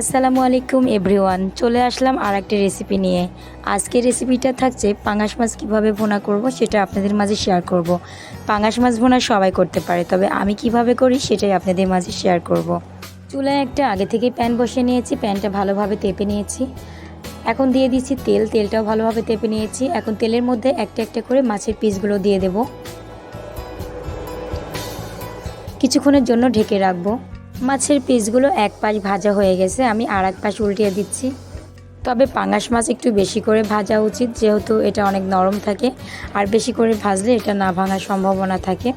আসসালামু আলাইকুম, এভরিওয়ান। চলে আসলাম আর একটা রেসিপি নিয়ে। আজকের রেসিপিটা থাকছে পাঙাশ মাছ কীভাবে ভোনা করব সেটা আপনাদের মাঝে শেয়ার করব। পাঙাশ মাছ ভোনা সবাই করতে পারে, তবে আমি কীভাবে করি সেটাই আপনাদের মাঝে শেয়ার করব। চুলায় একটা আগে থেকে প্যান বসিয়ে নিয়েছি প্যানটা ভালোভাবে তেপে নিয়েছি। এখন দিয়ে দিচ্ছি তেল, তেলটাও ভালোভাবে তেপে নিয়েছি। এখন তেলের মধ্যে একটা একটা করে মাছের পিসগুলো দিয়ে দেব। কিছুক্ষণের জন্য ঢেকে রাখব। মাছের পিসগুলো এক পাশ ভাজা হয়ে গেছে, আমি আর এক পাশ উল্টিয়ে দিচ্ছি। তবে পাঙাশ মাছ একটু বেশি করে ভাজা উচিত, যেহেতু এটা অনেক নরম থাকে, আর বেশি করে ভাজলে এটা না ভাঙার সম্ভাবনা থাকে।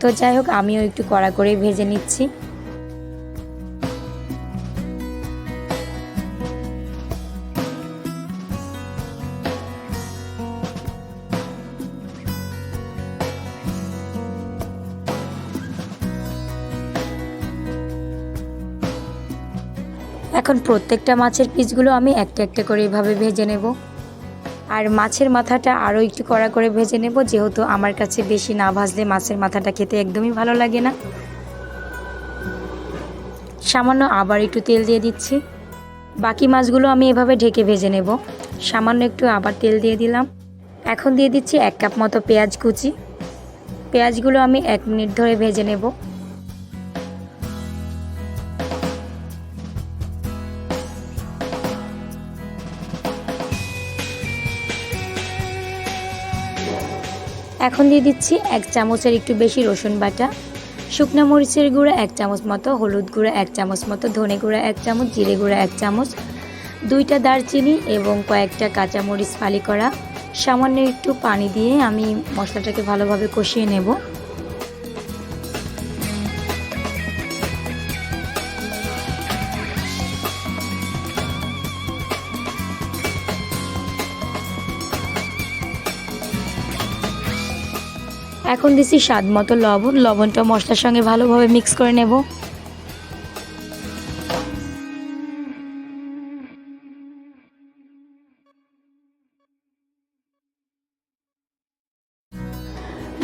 তো যাই হোক, আমিও একটু কড়া করে ভেজে নিচ্ছি। এখন প্রত্যেকটা মাছের পিসগুলো আমি একটা একটা করে এভাবে ভেজে নেব। আর মাছের মাথাটা আরও একটু কড়া করে ভেজে নেব, যেহেতু আমার কাছে বেশি না ভাজলে মাছের মাথাটা খেতে একদমই ভালো লাগে না। সামান্য আবার একটু তেল দিয়ে দিচ্ছি। বাকি মাছগুলো আমি এভাবে ঢেকে ভেজে নেব। সামান্য একটু আবার তেল দিয়ে দিলাম। এখন দিয়ে দিচ্ছি এক কাপ মতো পেঁয়াজ কুচি। পেঁয়াজগুলো আমি এক মিনিট ধরে ভেজে নেব। এখন দিয়ে দিচ্ছি এক চামচের একটু বেশি রসুন বাটা, শুকনো মরিচের গুঁড়া এক চামচ মতো, হলুদ গুঁড়া এক চামচ মতো, ধনে গুঁড়া এক চামচ, জিরে গুঁড়া এক চামচ, দুইটা দারচিনি এবং কয়েকটা কাঁচামরিচ ফালি করা। সামান্য একটু পানি দিয়ে আমি মশলাটাকে ভালোভাবে কষিয়ে নেব। এখন দিচ্ছি স্বাদ মতো লবণ। লবণটা মশলার সঙ্গে ভালোভাবে মিক্স করে নেব।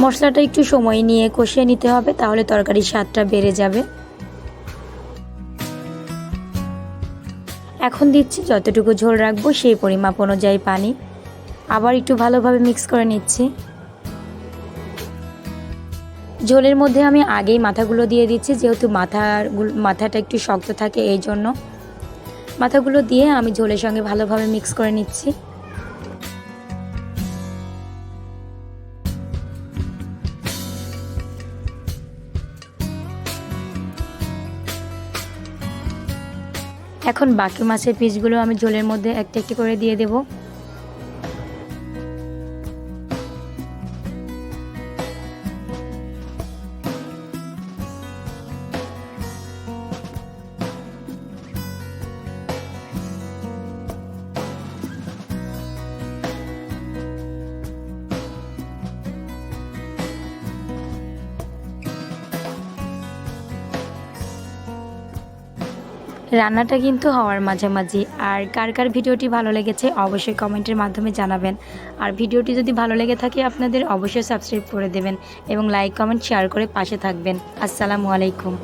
মশলাটা একটু সময় নিয়ে কষিয়ে নিতে হবে, তাহলে তরকারির স্বাদটা বেড়ে যাবে। এখন দিচ্ছি যতটুকু ঝোল রাখব সেই পরিমাপ অনুযায়ী পানি। আবার একটু ভালোভাবে মিক্স করে নিচ্ছি। ঝোলের মধ্যে আমি আগেই মাথাগুলো দিয়ে দিচ্ছি, যেহেতু মাথার মাথাটা একটু শক্ত থাকে এই জন্য। মাথাগুলো দিয়ে আমি ঝোলের সঙ্গে ভালোভাবে মিক্স করে নিচ্ছি। এখন বাকি মাছের পিসগুলো আমি ঝোলের মধ্যে একটা একটি করে দিয়ে দেবো। রান্নাটা কিন্তু হওয়ার মাঝামাঝি। আর কার কার ভিডিওটি ভালো লেগেছে অবশ্যই কমেন্টের মাধ্যমে জানাবেন। আর ভিডিওটি যদি ভালো লেগে থাকে আপনাদের অবশ্যই সাবস্ক্রাইব করে দেবেন এবং লাইক, কমেন্ট, শেয়ার করে পাশে থাকবেন। আসসালামু আলাইকুম।